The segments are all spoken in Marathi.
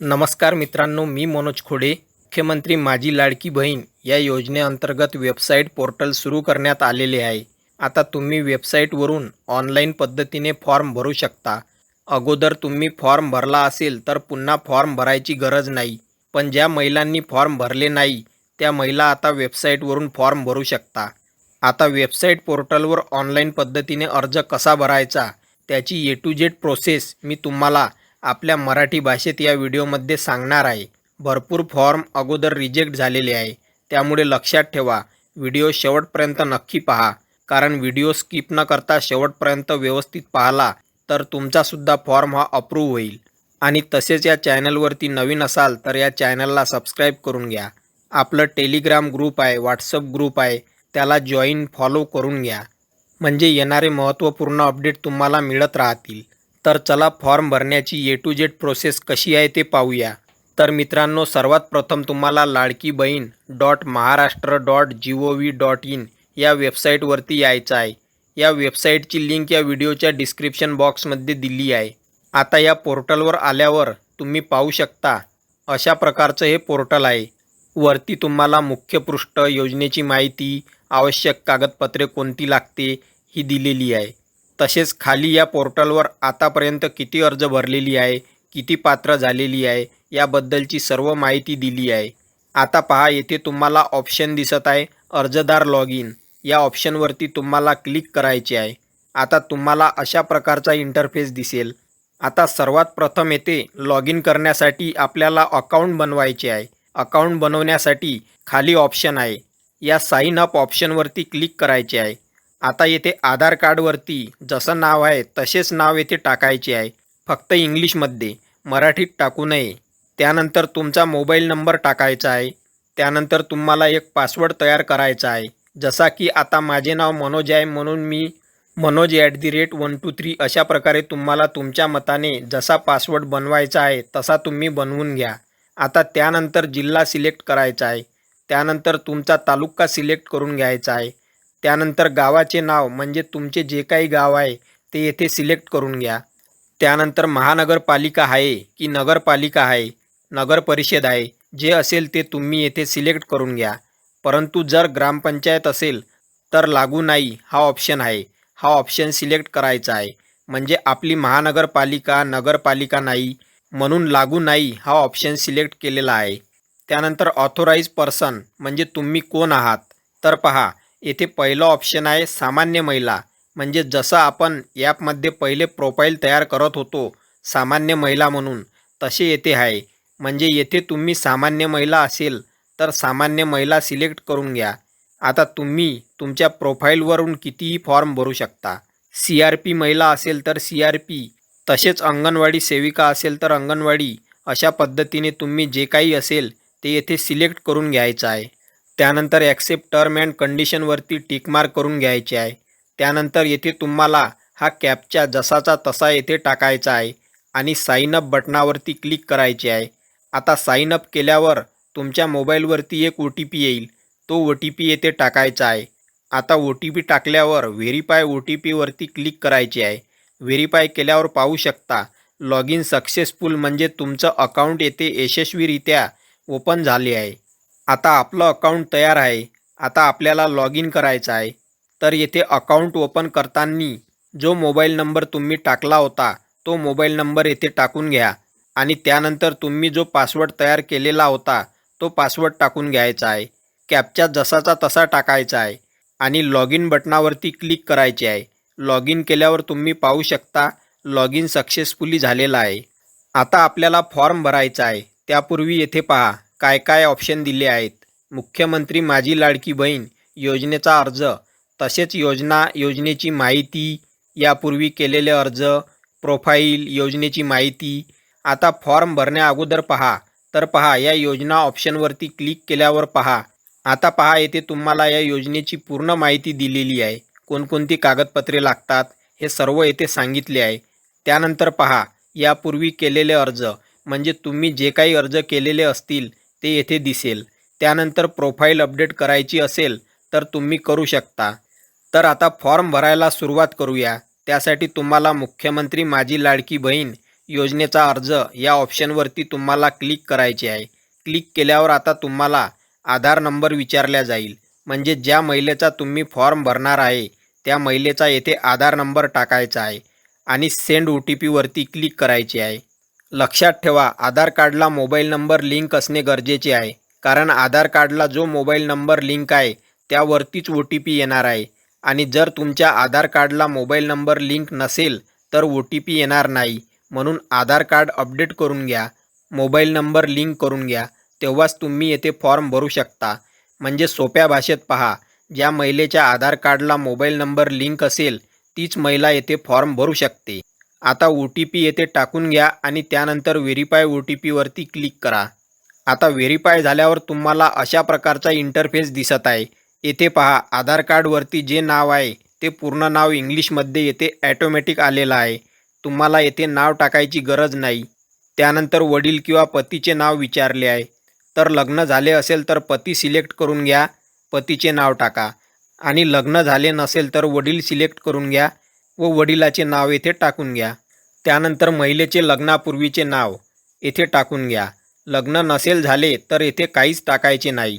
नमस्कार मित्रांनो मी मनोज खोडे मुख्यमंत्री माझी लाडकी बहीण या योजनेअंतर्गत वेबसाईट पोर्टल सुरू करण्यात आलेले आहे. आता तुम्ही वेबसाईटवरून ऑनलाईन पद्धतीने फॉर्म भरू शकता. अगोदर तुम्ही फॉर्म भरला असेल तर पुन्हा फॉर्म भरायची गरज नाही. पण ज्या महिलांनी फॉर्म भरले नाही त्या महिला आता वेबसाईटवरून फॉर्म भरू शकता. आता वेबसाईट पोर्टलवर ऑनलाईन पद्धतीने अर्ज कसा भरायचा त्याची ए टू जेड प्रोसेस मी तुम्हाला आपल्या मराठी भाषेत या व्हिडिओमध्ये सांगणार आहे. भरपूर फॉर्म अगोदर रिजेक्ट झालेले आहे. त्यामुळे लक्षात ठेवा व्हिडिओ शेवटपर्यंत नक्की पहा. कारण व्हिडिओ स्किप न करता शेवटपर्यंत व्यवस्थित पाहिला तर तुमचासुद्धा फॉर्म हा अप्रूव्ह होईल. आणि तसेच या चॅनलवरती नवीन असाल तर या चॅनलला सबस्क्राईब करून घ्या. आपलं टेलिग्राम ग्रुप आहे व्हॉट्सअप ग्रुप आहे त्याला जॉईन फॉलो करून घ्या. म्हणजे येणारे महत्त्वपूर्ण अपडेट तुम्हाला मिळत राहतील. तर चला फॉर्म भरण्याची ए टू जेड प्रोसेस कशी आहे ते पाहूया. तर मित्रांनो सर्वात प्रथम तुम्हाला Ladki Bahin dot Maharashtra dot G O V dot in या वेबसाईटवरती यायचं आहे. या वेबसाईटची लिंक या व्हिडिओच्या डिस्क्रिप्शन बॉक्समध्ये दिली आहे. आता या पोर्टलवर आल्यावर तुम्ही पाहू शकता अशा प्रकारचं हे पोर्टल आहे. वरती तुम्हाला मुख्य पृष्ठ योजनेची माहिती आवश्यक कागदपत्रे कोणती लागते ही दिलेली आहे. तसेच खाली या पोर्टलवर आतापर्यंत किती अर्ज भरलेली आहे किती पात्र झालेली आहे याबद्दलची सर्व माहिती दिली आहे. आता पहा येथे तुम्हाला ऑप्शन दिसत आहे अर्जदार लॉग इन या ऑप्शनवरती तुम्हाला क्लिक करायचे आहे. आता तुम्हाला अशा प्रकारचा इंटरफेस दिसेल. आता सर्वात प्रथम येथे लॉग इन करण्यासाठी आपल्याला अकाउंट बनवायचे आहे. अकाउंट बनवण्यासाठी खाली ऑप्शन आहे. या साईन अप ऑप्शनवरती क्लिक करायचे आहे. आता येथे आधार कार्डवरती जसं नाव आहे तसेच नाव येथे टाकायचे आहे. फक्त इंग्लिशमध्ये मराठीत टाकू नये. त्यानंतर तुमचा मोबाईल नंबर टाकायचा आहे. त्यानंतर तुम्हाला एक पासवर्ड तयार करायचा आहे. जसा की आता माझे नाव मनोज आहे म्हणून मी Manoj at the rate one two three अशा प्रकारे तुम्हाला तुमच्या मताने जसा पासवर्ड बनवायचा आहे तसा तुम्ही बनवून घ्या. आता त्यानंतर जिल्हा सिलेक्ट करायचा आहे. त्यानंतर तुमचा तालुका सिलेक्ट करून घ्यायचा आहे. त्यानंतर गावाचे नाव म्हणजे तुमचे जे काही गाव आहे ते येथे सिलेक्ट करून घ्या. त्यानंतर महानगरपालिका आहे की नगरपालिका आहे नगर परिषद आहे जे असेल ते तुम्ही येथे सिलेक्ट करून घ्या. परंतु जर ग्रामपंचायत असेल तर लागू नाही हा ऑप्शन आहे. हा ऑप्शन सिलेक्ट करायचा आहे. म्हणजे आपली महानगरपालिका नगरपालिका नाही म्हणून लागू नाही हा ऑप्शन सिलेक्ट केलेला आहे. त्यानंतर ऑथोराईज पर्सन म्हणजे तुम्ही कोण आहात? तर पहा येथे पहिलं ऑप्शन आहे सामान्य महिला. म्हणजे जसं आपण ॲपमध्ये पहिले प्रोफाईल तयार करत होतो सामान्य महिला म्हणून तसे येथे आहे. म्हणजे येथे तुम्ही सामान्य महिला असेल तर सामान्य महिला सिलेक्ट करून घ्या. आता तुम्ही तुमच्या प्रोफाईलवरून कितीही फॉर्म भरू शकता. सी आर पी महिला असेल तर सी आर पी तसेच अंगणवाडी सेविका असेल तर अंगणवाडी अशा पद्धतीने तुम्ही जे काही असेल ते येथे सिलेक्ट करून घ्यायचं आहे. त्यानंतर ॲक्सेप्ट टर्म अँड कंडिशनवरती टिकमार्क करून घ्यायचे आहे. त्यानंतर येथे तुम्हाला हा कॅपचा जसाचा तसा येथे टाकायचा आहे आणि साईन अप बटनावरती क्लिक करायचे आहे. आता साईन अप केल्यावर तुमच्या मोबाईलवरती एक ओ टी पी येईल. तो ओ टी पी येथे टाकायचा आहे. आता ओ टी पी टाकल्यावर व्हेरीफाय ओ टी पीवरती क्लिक करायचे आहे. व्हेरीफाय केल्यावर पाहू शकता लॉग इन सक्सेसफुल म्हणजे तुमचं अकाउंट येथे यशस्वीरित्या ओपन झाले आहे. आता आपलं अकाउंट तयार आहे. आता आपल्याला लॉग इन करायचं आहे. तर येथे अकाउंट ओपन करताना जो मोबाईल नंबर तुम्ही टाकला होता तो मोबाईल नंबर येथे टाकून घ्या. आणि त्यानंतर तुम्ही जो पासवर्ड तयार केलेला होता तो पासवर्ड टाकून घ्यायचा आहे. कॅपचा जसाचा तसा टाकायचा आहे. आणि लॉग इन बटनावरती क्लिक करायचे आहे. लॉग इन केल्यावर तुम्ही पाहू शकता लॉग इन सक्सेसफुली झालेला आहे. आता आपल्याला फॉर्म भरायचा आहे. त्यापूर्वी येथे पहा. काय काय ऑप्शन दिले आहेत? मुख्यमंत्री माझी लाडकी बहीण योजनेचा अर्ज तसेच योजना योजनेची माहिती यापूर्वी केलेले अर्ज प्रोफाईल योजनेची माहिती. आता फॉर्म भरण्या अगोदर पहा. तर पहा या योजना ऑप्शनवरती क्लिक केल्यावर पहा. आता पहा येथे तुम्हाला या योजनेची पूर्ण माहिती दिलेली आहे. कोणकोणती कागदपत्रे लागतात? हे सर्व येथे सांगितले आहे. त्यानंतर पहा यापूर्वी केलेले अर्ज म्हणजे तुम्ही जे काही अर्ज केलेले असतील ते येथे दिसेल. त्यानंतर प्रोफाईल अपडेट करायची असेल तर तुम्ही करू शकता. तर आता फॉर्म भरायला सुरुवात करूया. त्यासाठी तुम्हाला मुख्यमंत्री माझी लाडकी बहीण योजनेचा अर्ज या ऑप्शनवरती तुम्हाला क्लिक करायचे आहे. क्लिक केल्यावर आता तुम्हाला आधार नंबर विचारला जाईल. म्हणजे ज्या महिलेचा तुम्ही फॉर्म भरणार आहे त्या महिलेचा येथे आधार नंबर टाकायचा आहे आणि सेंड ओ टी पीवरती क्लिक करायचे आहे. लक्षात ठेवा आधार कार्डला मोबाईल नंबर लिंक असणे गरजेचे आहे. कारण आधार कार्डला जो मोबाईल नंबर लिंक आहे त्यावरतीच ओ टी पी येणार आहे. आणि जर तुमच्या आधार कार्डला मोबाईल नंबर लिंक नसेल तर ओ टी पी येणार नाही. म्हणून आधार कार्ड अपडेट करून घ्या मोबाईल नंबर लिंक करून घ्या तेव्हाच तुम्ही येथे फॉर्म भरू शकता. म्हणजे सोप्या भाषेत पहा ज्या महिलेच्या आधार कार्डला मोबाईल नंबर लिंक असेल तीच महिला येथे फॉर्म भरू शकते. आता ओ टी पी येथे टाकून घ्या आणि त्यानंतर व्हेरीफाय ओ टी पीवरती क्लिक करा. आता व्हेरीफाय झाल्यावर तुम्हाला अशा प्रकारचा इंटरफेस दिसत आहे. येथे पहा आधार कार्डवरती जे नाव आहे ते पूर्ण नाव इंग्लिशमध्ये येथे ॲटोमॅटिक आलेलं आहे. तुम्हाला येथे नाव टाकायची गरज नाही. त्यानंतर वडील किंवा पतीचे नाव विचारले आहे. तर लग्न झाले असेल तर पती सिलेक्ट करून घ्या पतीचे नाव टाका. आणि लग्न झाले नसेल तर वडील सिलेक्ट करून घ्या व वडिलाचे नाव येथे टाकून घ्या. त्यानंतर महिलेचे लग्नापूर्वीचे नाव येथे टाकून घ्या. लग्न नसेल झाले तर येथे काहीच टाकायचे नाही.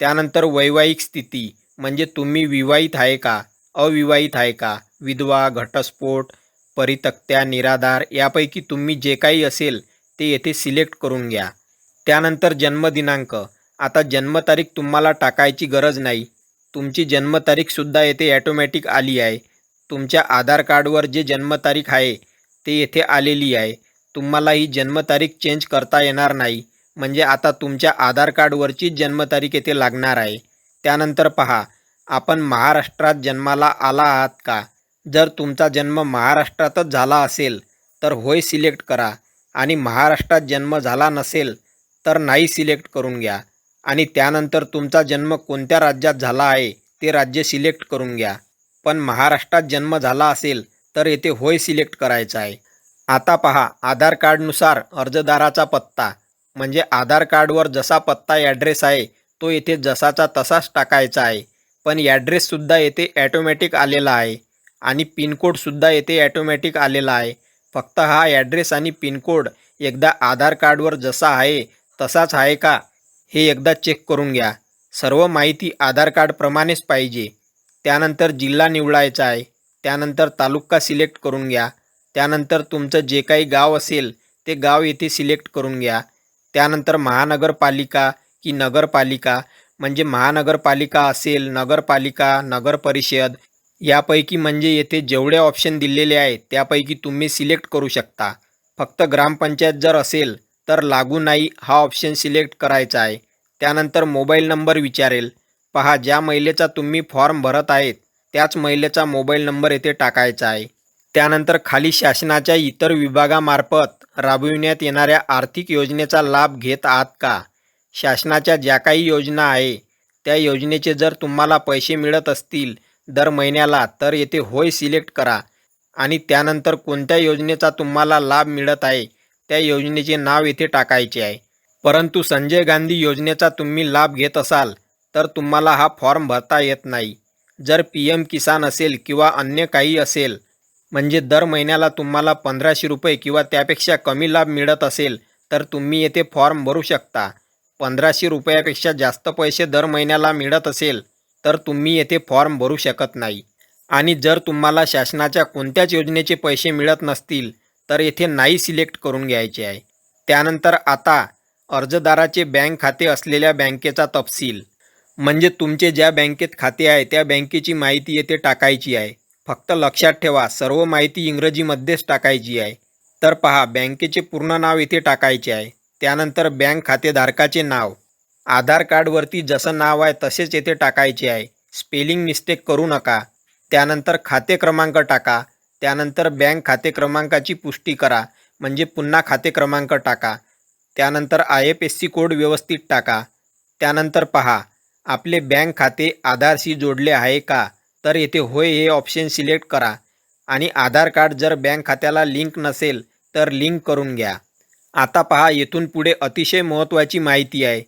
त्यानंतर वैवाहिक स्थिती म्हणजे तुम्ही विवाहित आहे का अविवाहित आहे का विधवा घटस्फोट परितक्त्या निराधार यापैकी तुम्ही जे काही असेल ते येथे सिलेक्ट करून घ्या. त्यानंतर जन्मदिनांक. आता जन्मतारीख तुम्हाला टाकायची गरज नाही. तुमची जन्मतारीखसुद्धा येथे ॲटोमॅटिक आली आहे. तुमच्या आधार कार्डवर जे जन्मतारीख आहे ते येथे आलेली आहे. तुम्हाला ही जन्मतारीख चेंज करता येणार नाही. म्हणजे आता तुमच्या आधार कार्डवरचीच जन्मतारीख येथे लागणार आहे. त्यानंतर पहा आपण महाराष्ट्रात जन्माला आला आहात का? जर तुमचा जन्म महाराष्ट्रातच झाला असेल तर होय सिलेक्ट करा. आणि महाराष्ट्रात जन्म झाला नसेल तर नाही सिलेक्ट करून घ्या. आणि त्यानंतर तुमचा जन्म कोणत्या राज्यात झाला आहे ते राज्य सिलेक्ट करून घ्या. पण महाराष्ट्रात जन्म झाला असेल तर येथे होय सिलेक्ट करायचा आहे. आता पहा आधार कार्डनुसार अर्जदाराचा पत्ता. म्हणजे आधार कार्डवर जसा पत्ता ॲड्रेस आहे तो येथे जसाचा तसाच टाकायचा आहे. पण ॲड्रेससुद्धा येथे ॲटोमॅटिक आलेला आहे. आणि पिनकोडसुद्धा येथे ॲटोमॅटिक आलेला आहे. फक्त हा ॲड्रेस आणि पिनकोड एकदा आधार कार्डवर जसा आहे तसाच आहे का हे एकदा चेक करून घ्या. सर्व माहिती आधार कार्डप्रमाणेच पाहिजे. त्यानंतर जिल्हा निवडायचा आहे. त्यानंतर तालुका सिलेक्ट करून घ्या. त्यानंतर तुमचं जे काही गाव असेल ते गाव येथे सिलेक्ट करून घ्या. त्यानंतर महानगरपालिका की नगरपालिका म्हणजे महानगरपालिका असेल नगरपालिका नगरपरिषद यापैकी म्हणजे येथे जेवढे ऑप्शन दिलेले आहेत त्यापैकी तुम्ही सिलेक्ट करू शकता. फक्त ग्रामपंचायत जर असेल तर लागू नाही हा ऑप्शन सिलेक्ट करायचा आहे. त्यानंतर मोबाईल नंबर विचारेल. पहा ज्या महिलेचा तुम्ही फॉर्म भरत आहेत त्याच महिलेचा मोबाईल नंबर येथे टाकायचा आहे. त्यानंतर खाली शासनाच्या इतर विभागामार्फत राबविण्यात येणाऱ्या आर्थिक योजनेचा लाभ घेत आहात का? शासनाच्या ज्या काही योजना आहे त्या योजनेचे जर तुम्हाला पैसे मिळत असतील दर महिन्याला तर येथे होय सिलेक्ट करा. आणि त्यानंतर कोणत्या योजनेचा तुम्हाला लाभ मिळत आहे त्या योजनेचे नाव येथे टाकायचे आहे. परंतु संजय गांधी योजनेचा तुम्ही लाभ घेत असाल तर तुम्हाला हा फॉर्म भरता येत नाही. जर पी एम किसान असेल किंवा अन्य काही असेल म्हणजे दर महिन्याला तुम्हाला पंधराशे रुपये किंवा त्यापेक्षा कमी लाभ मिळत असेल तर तुम्ही येथे फॉर्म भरू शकता. पंधराशे रुपयापेक्षा जास्त पैसे दर महिन्याला मिळत असेल तर तुम्ही येथे फॉर्म भरू शकत नाही. आणि जर तुम्हाला शासनाच्या कोणत्याच योजनेचे पैसे मिळत नसतील तर येथे नाही सिलेक्ट करून घ्यायचे आहे. त्यानंतर आता अर्जदाराचे बँक खाते असलेल्या बँकेचा तपशील. म्हणजे तुमचे ज्या बँकेत खाते आहे त्या बँकेची माहिती येथे टाकायची आहे. फक्त लक्षात ठेवा सर्व माहिती इंग्रजीमध्येच टाकायची आहे. तर पहा बँकेचे पूर्ण नाव इथे टाकायचे आहे. त्यानंतर बँक खातेधारकाचे नाव. आधार कार्डवरती जसं नाव आहे तसेच येथे टाकायचे आहे. स्पेलिंग मिस्टेक करू नका. त्यानंतर खाते क्रमांक टाका. त्यानंतर बँक खाते क्रमांकाची पुष्टी करा. म्हणजे पुन्हा खाते क्रमांक टाका. त्यानंतर I F S C code व्यवस्थित टाका. त्यानंतर पहा आपले बँक खाते आधारशी जोडले आहे का? तर येथे होय हे ऑप्शन सिलेक्ट करा. आणि आधार कार्ड जर बँक खात्याला लिंक नसेल तर लिंक करून घ्या. आता पहा येथून पुढे अतिशय महत्त्वाची माहिती आहे.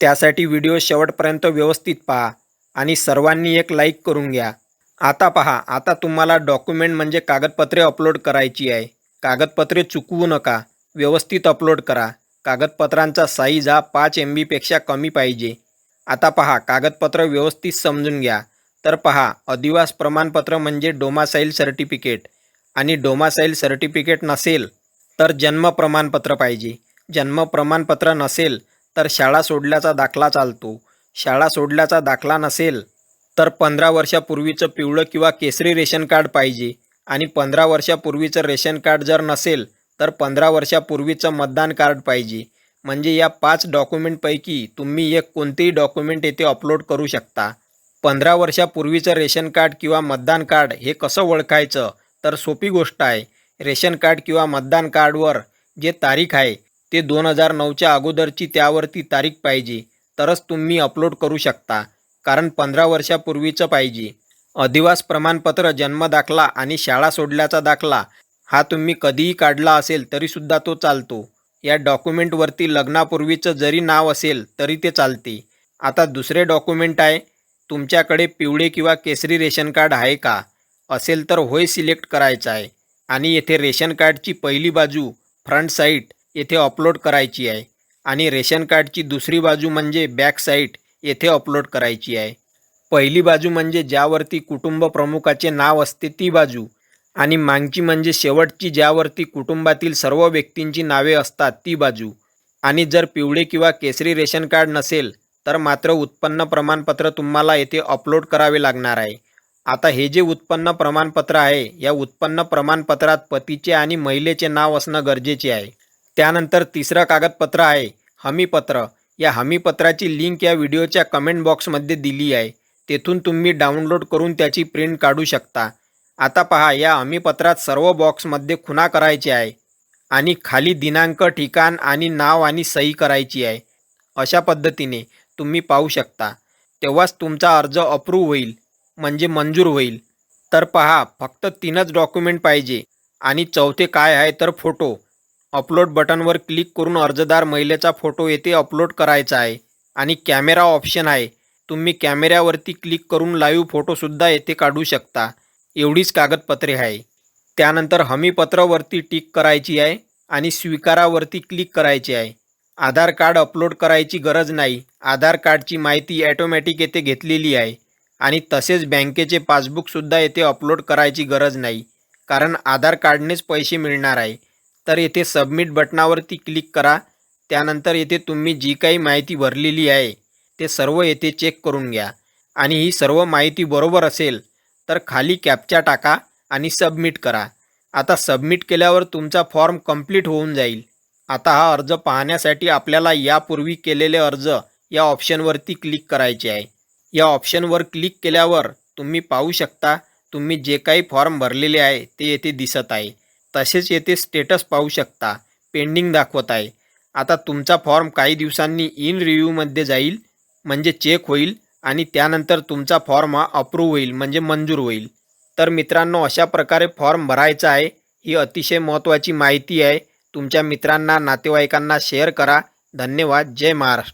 त्यासाठी व्हिडिओ शेवटपर्यंत व्यवस्थित पहा आणि सर्वांनी एक लाईक करून घ्या. आता पहा आता तुम्हाला डॉक्युमेंट म्हणजे कागदपत्रे अपलोड करायची आहे. कागदपत्रे चुकवू नका. व्यवस्थित अपलोड करा. कागदपत्रांचा साईज हा पाच एम बीपेक्षा कमी पाहिजे. आता पहा कागदपत्र व्यवस्थित समजून घ्या. तर पहा अधिवास प्रमाणपत्र म्हणजे डोमासाईल सर्टिफिकेट. आणि डोमासाईल सर्टिफिकेट नसेल तर जन्म प्रमाणपत्र पाहिजे. जन्म प्रमाणपत्र नसेल तर शाळा सोडल्याचा दाखला चालतो. शाळा सोडल्याचा दाखला नसेल तर पंधरा वर्षापूर्वीचं पिवळं किंवा केसरी रेशन कार्ड पाहिजे. आणि पंधरा वर्षापूर्वीचं रेशन कार्ड जर नसेल तर पंधरा वर्षापूर्वीचं मतदान कार्ड पाहिजे. म्हणजे या पाच डॉक्युमेंटपैकी तुम्ही एक कोणतेही डॉक्युमेंट येथे अपलोड करू शकता. पंधरा वर्षापूर्वीचं रेशन कार्ड किंवा मतदान कार्ड हे कसं ओळखायचं? तर सोपी गोष्ट आहे. रेशन कार्ड किंवा मतदान कार्डवर जे तारीख आहे ते दोन हजार नऊच्या अगोदरची त्यावरती तारीख पाहिजे. तरच तुम्ही अपलोड करू शकता. कारण पंधरा वर्षापूर्वीचं पाहिजे. अधिवास प्रमाणपत्र जन्म दाखला आणि शाळा सोडल्याचा दाखला हा तुम्ही कधीही काढला असेल तरीसुद्धा तो चालतो. या डॉक्युमेंटवरती लग्नापूर्वीचं जरी नाव असेल तरी ते चालते. आता दुसरे डॉक्युमेंट आहे तुमच्याकडे पिवळे किंवा केसरी रेशन कार्ड आहे का? असेल तर होय सिलेक्ट करायचं आहे. आणि येथे रेशन कार्डची पहिली बाजू फ्रंट साईट येथे अपलोड करायची आहे. आणि रेशन कार्डची दुसरी बाजू म्हणजे बॅक साईट येथे अपलोड करायची आहे. पहिली बाजू म्हणजे ज्यावरती कुटुंब प्रमुखाचे नाव असते ती बाजू. आणि मागची म्हणजे शेवटची ज्यावरती कुटुंबातील सर्व व्यक्तींची नावे असतात ती बाजू. आणि जर पिवळे किंवा केसरी रेशन कार्ड नसेल तर मात्र उत्पन्न प्रमाणपत्र तुम्हाला येथे अपलोड करावे लागणार आहे. आता हे जे उत्पन्न प्रमाणपत्र आहे या उत्पन्न प्रमाणपत्रात पतीचे आणि महिलेचे नाव असणं गरजेचे आहे. त्यानंतर तिसरं कागदपत्र आहे हमीपत्र. या हमीपत्राची लिंक या व्हिडिओच्या कमेंट बॉक्समध्ये दिली आहे. तेथून तुम्ही डाउनलोड करून त्याची प्रिंट काढू शकता. आता पहा या हमीपत्रात सर्व बॉक्समध्ये खुणा करायची आहे आणि खाली दिनांक ठिकाण आणि नाव आणि सही करायची आहे. अशा पद्धतीने तुम्ही पाहू शकता. तेव्हाच तुमचा अर्ज अप्रूव्ह होईल म्हणजे मंजूर होईल. तर पहा फक्त तीनच डॉक्युमेंट पाहिजे आणि चौथे काय आहे तर फोटो अपलोड बटनवर क्लिक करून अर्जदार महिलेचा फोटो येथे अपलोड करायचा आहे आणि कॅमेरा ऑप्शन आहे. तुम्ही कॅमेऱ्यावरती क्लिक करून लाईव्ह फोटोसुद्धा येथे काढू शकता. एवढीच कागदपत्रे आहे. त्यानंतर हमीपत्रावरती टिक करायची आहे आणि स्वीकारावरती क्लिक करायचे आहे. आधार कार्ड अपलोड करायची गरज नाही. आधार कार्डची माहिती ॲटोमॅटिक येथे घेतलेली आहे. आणि तसेच बँकेचे पासबुकसुद्धा येथे अपलोड करायची गरज नाही. कारण आधार कार्डनेच पैसे मिळणार आहे. तर येथे सबमिट बटनावरती क्लिक करा. त्यानंतर येथे तुम्ही जी काही माहिती भरलेली आहे ते सर्व येथे चेक करून घ्या. आणि ही सर्व माहिती बरोबर असेल तर खाली कॅपचा टाका आणि सबमिट करा. आता सबमिट केल्यावर तुमचा फॉर्म कंप्लीट होऊन जाईल. आता हा अर्ज पाहण्यासाठी आपल्याला यापूर्वी केलेले अर्ज या ऑप्शनवरती क्लिक करायचे आहे. या ऑप्शनवर क्लिक केल्यावर तुम्ही पाहू शकता तुम्ही जे काही फॉर्म भरलेले आहे ते येथे दिसत आहे. तसेच येथे स्टेटस पाहू शकता पेंडिंग दाखवत आहे. आता तुमचा फॉर्म काही दिवसांनी इन रिव्ह्यूमध्ये जाईल म्हणजे चेक होईल. आणि त्यानंतर तुमचा फॉर्म हा अप्रूव्ह होईल म्हणजे मंजूर होईल. तर मित्रांनो अशा प्रकारे फॉर्म भरायचा आहे. ही अतिशय महत्त्वाची माहिती आहे. तुमच्या मित्रांना नातेवाईकांना शेअर करा. धन्यवाद. जय महाराष्ट्र.